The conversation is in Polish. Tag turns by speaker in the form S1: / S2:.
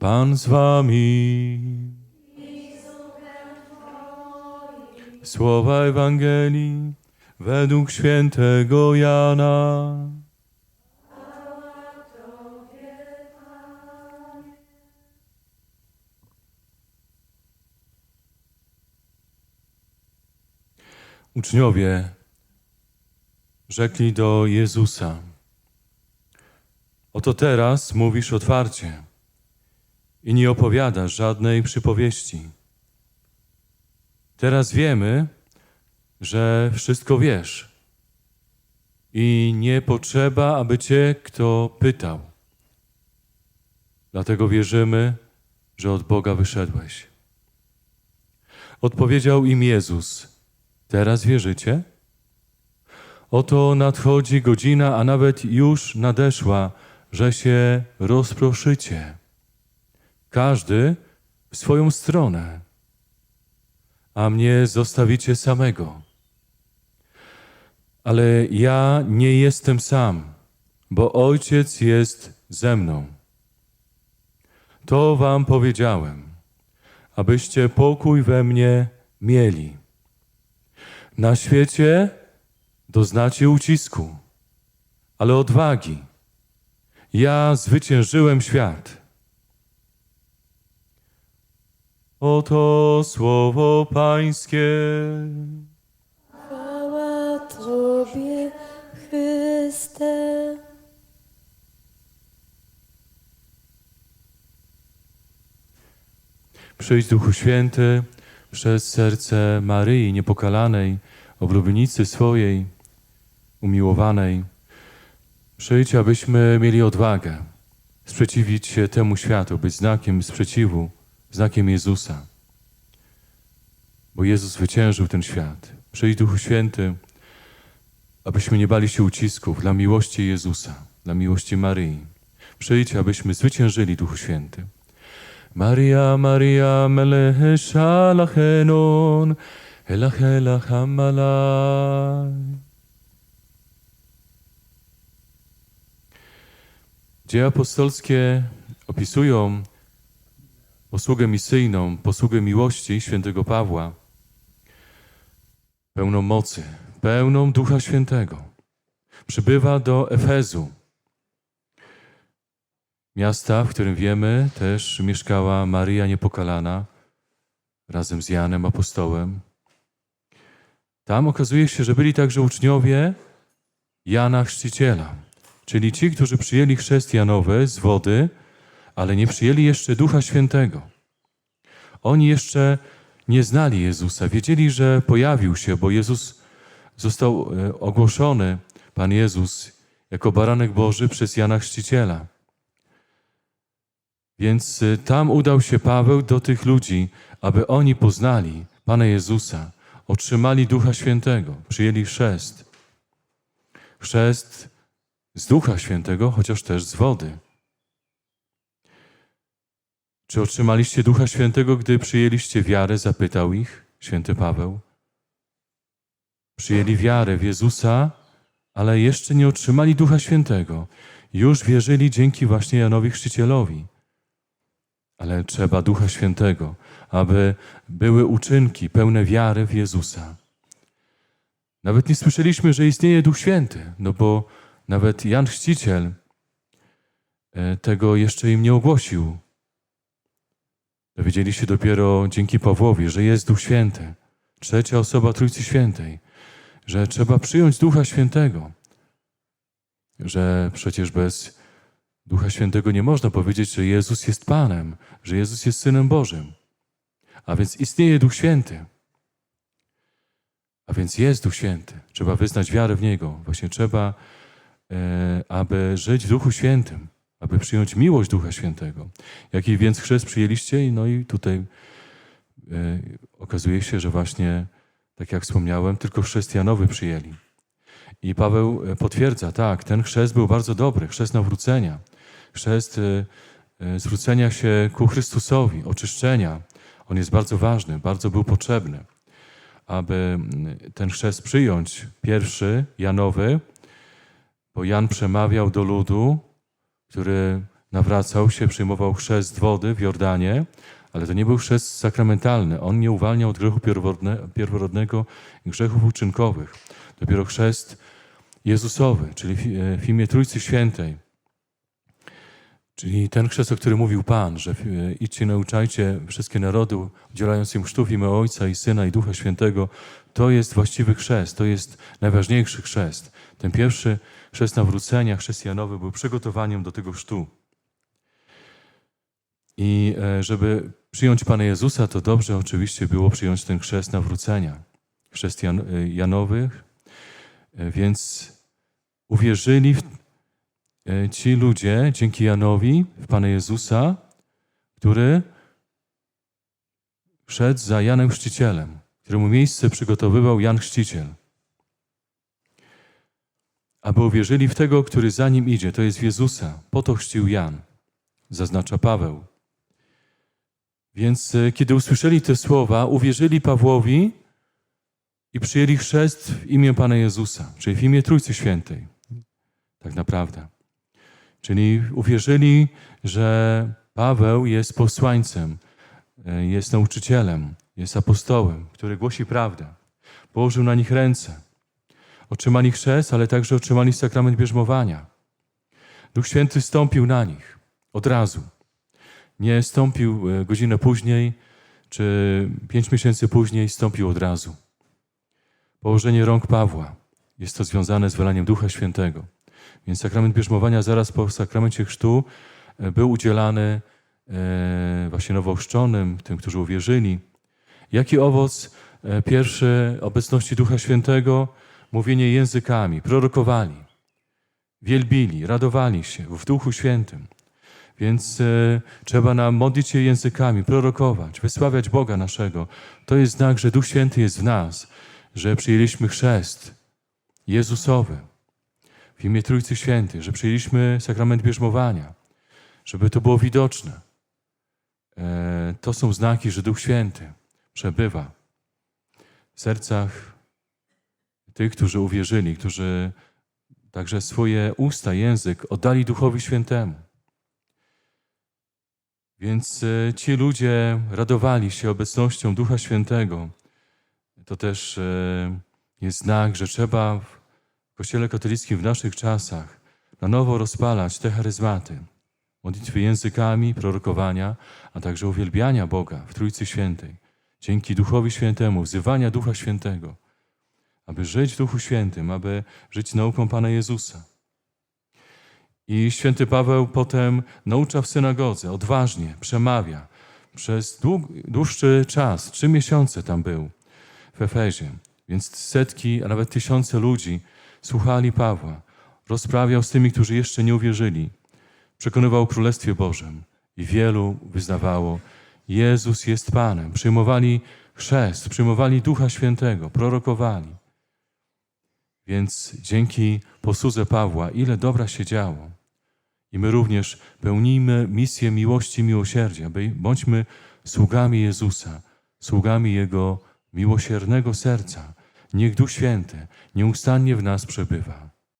S1: Pan z wami. Słowa Ewangelii według świętego Jana. Uczniowie rzekli do Jezusa: Oto teraz mówisz otwarcie i nie opowiadasz żadnej przypowieści. Teraz wiemy, że wszystko wiesz i nie potrzeba, aby cię kto pytał. Dlatego wierzymy, że od Boga wyszedłeś. Odpowiedział im Jezus: Teraz wierzycie? Oto nadchodzi godzina, a nawet już nadeszła, że się rozproszycie. Każdy w swoją stronę, a mnie zostawicie samego. Ale ja nie jestem sam, bo Ojciec jest ze mną. To wam powiedziałem, abyście pokój we mnie mieli. Na świecie doznacie ucisku, ale odwagi. Ja zwyciężyłem świat. Oto słowo Pańskie.
S2: Chwała Tobie, Chryste.
S1: Przyjdź Duchu Święty przez serce Maryi Niepokalanej, oblubnicy swojej, umiłowanej. Przyjdź, abyśmy mieli odwagę sprzeciwić się temu światu, być znakiem sprzeciwu, znakiem Jezusa. Bo Jezus zwyciężył ten świat. Przyjdź Duchu Święty, abyśmy nie bali się ucisków dla miłości Jezusa, dla miłości Maryi. Przyjdź, abyśmy zwyciężyli Duchu Święty. Maria, Maria, melehe shalachenon, elach elach. Dzieje apostolskie opisują posługę misyjną, posługę miłości świętego Pawła, pełną mocy, pełną Ducha Świętego. Przybywa do Efezu, miasta, w którym wiemy też mieszkała Maria Niepokalana razem z Janem Apostołem. Tam okazuje się, że byli także uczniowie Jana Chrzciciela, czyli ci, którzy przyjęli chrzest Janowy z wody, ale nie przyjęli jeszcze Ducha Świętego. Oni jeszcze nie znali Jezusa, wiedzieli, że pojawił się, bo Jezus został e, ogłoszony, Pan Jezus, jako baranek Boży przez Jana Chrzciciela. Więc y, tam udał się Paweł do tych ludzi, aby oni poznali Pana Jezusa, otrzymali Ducha Świętego, przyjęli chrzest. Chrzest z Ducha Świętego, chociaż też z wody. Czy otrzymaliście Ducha Świętego, gdy przyjęliście wiarę? Zapytał ich święty Paweł. Przyjęli wiarę w Jezusa, ale jeszcze nie otrzymali Ducha Świętego. Już wierzyli dzięki właśnie Janowi Chrzcicielowi. Ale trzeba Ducha Świętego, aby były uczynki pełne wiary w Jezusa. Nawet nie słyszeliśmy, że istnieje Duch Święty, no bo nawet Jan Chrzciciel e, tego jeszcze im nie ogłosił. Dowiedzieli się dopiero dzięki Pawłowi, że jest Duch Święty, trzecia osoba Trójcy Świętej, że trzeba przyjąć Ducha Świętego, że przecież bez Ducha Świętego nie można powiedzieć, że Jezus jest Panem, że Jezus jest Synem Bożym. A więc istnieje Duch Święty. A więc jest Duch Święty. Trzeba wyznać wiarę w Niego. Właśnie trzeba, e, aby żyć w Duchu Świętym, aby przyjąć miłość Ducha Świętego. Jaki więc chrzest przyjęliście? No i tutaj e, okazuje się, że właśnie, tak jak wspomniałem, tylko chrześcijanowie przyjęli. I Paweł e, potwierdza, tak, ten chrzest był bardzo dobry, chrzest nawrócenia, chrzest e, zwrócenia się ku Chrystusowi, oczyszczenia. On jest bardzo ważny, bardzo był potrzebny, aby ten chrzest przyjąć, pierwszy, Janowy, bo Jan przemawiał do ludu, który nawracał się, przyjmował chrzest wody w Jordanie, ale to nie był chrzest sakramentalny. On nie uwalniał od grzechu pierworodne, pierworodnego i grzechów uczynkowych. Dopiero chrzest Jezusowy, czyli w- e, imię Trójcy Świętej. Czyli ten chrzest, o którym mówił Pan, że e, idźcie, nauczajcie wszystkie narody, udzielając im chrztu w imię Ojca i Syna i Ducha Świętego, to jest właściwy chrzest, to jest najważniejszy chrzest. Ten pierwszy chrzest nawrócenia, chrzest Janowy był przygotowaniem do tego chrztu. I e, żeby przyjąć Pana Jezusa, to dobrze oczywiście było przyjąć ten chrzest nawrócenia, chrzest e, Janowych, więc uwierzyli w, ci ludzie dzięki Janowi w Pana Jezusa, który szedł za Janem Chrzcicielem, któremu miejsce przygotowywał Jan Chrzciciel. Aby uwierzyli w tego, który za nim idzie, to jest w Jezusa. Po to chrzcił Jan, zaznacza Paweł. Więc e, kiedy usłyszeli te słowa, uwierzyli Pawłowi i przyjęli chrzest w imię Pana Jezusa, czyli w imię Trójcy Świętej. Tak naprawdę. Czyli uwierzyli, że Paweł jest posłańcem, e, jest nauczycielem, jest apostołem, który głosi prawdę. Położył na nich ręce. Otrzymali chrzest, ale także otrzymali sakrament bierzmowania. Duch Święty stąpił na nich od razu. Nie stąpił e, godzinę później, czy pięć miesięcy później, stąpił od razu. Położenie rąk Pawła jest to związane z wylaniem Ducha Świętego. Więc sakrament bierzmowania zaraz po sakramencie chrztu e, był udzielany e, właśnie nowochrzczonym, tym, którzy uwierzyli. Jaki owoc e, pierwszy obecności Ducha Świętego? Mówienie językami, prorokowali, wielbili, radowali się w Duchu Świętym. Więc trzeba nam modlić się językami, prorokować, wysławiać Boga naszego. To jest znak, że Duch Święty jest w nas, że przyjęliśmy chrzest Jezusowy w imię Trójcy Świętej, że przyjęliśmy sakrament bierzmowania, żeby to było widoczne. E, to są znaki, że Duch Święty przebywa w sercach tych, którzy uwierzyli, którzy także swoje usta, język oddali Duchowi Świętemu. Więc e, ci ludzie radowali się obecnością Ducha Świętego. To też e, jest znak, że trzeba Kościele katolickim w naszych czasach na nowo rozpalać te charyzmaty. Modlitwy językami, prorokowania, a także uwielbiania Boga w Trójcy Świętej. Dzięki Duchowi Świętemu, wzywania Ducha Świętego, aby żyć w Duchu Świętym, aby żyć nauką Pana Jezusa. I święty Paweł potem naucza w synagodze, odważnie przemawia. Przez dłuższy czas, trzy miesiące tam był w Efezie. Więc setki, a nawet tysiące ludzi słuchali Pawła. Rozprawiał z tymi, którzy jeszcze nie uwierzyli. Przekonywał o Królestwie Bożym. I wielu wyznawało, Jezus jest Panem. Przyjmowali chrzest, przyjmowali Ducha Świętego, prorokowali. Więc dzięki posłudze Pawła, ile dobra się działo. I my również pełnijmy misję miłości i miłosierdzia. Bądźmy sługami Jezusa, sługami Jego miłosiernego serca. Niech Duch Święty nieustannie w nas przebywa.